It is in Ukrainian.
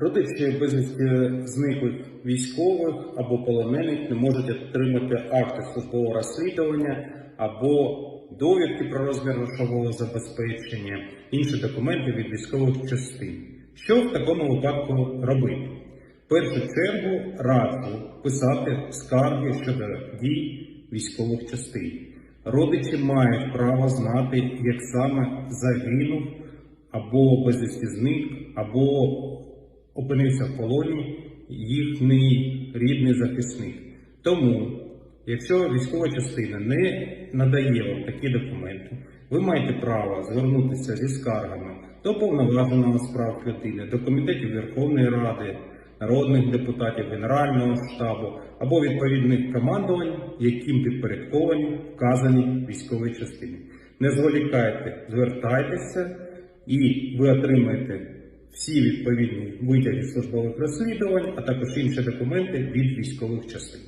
Родичі безвісті зниклих військових або полонених не можуть отримати акти службового розслідування або довідки про розмір грошового забезпечення, інші документи від військових частин. Що в такому випадку робити? В першу чергу раджу писати скарги щодо дій військових частин. Родичі мають право знати, як саме загинув або безвісті зник, або опинився в полоні їхній рідний захисник. Тому, якщо військова частина не надає вам такі документи, ви маєте право звернутися зі скаргами до повноваженого з прав людини, до комітетів Верховної Ради, народних депутатів Генерального штабу або відповідних командувань, яким підпорядковані вказані військові частини. Не зволікайте, звертайтеся і ви отримаєте всі відповідні витяги службових розслідувань, а також інші документи від військових частин.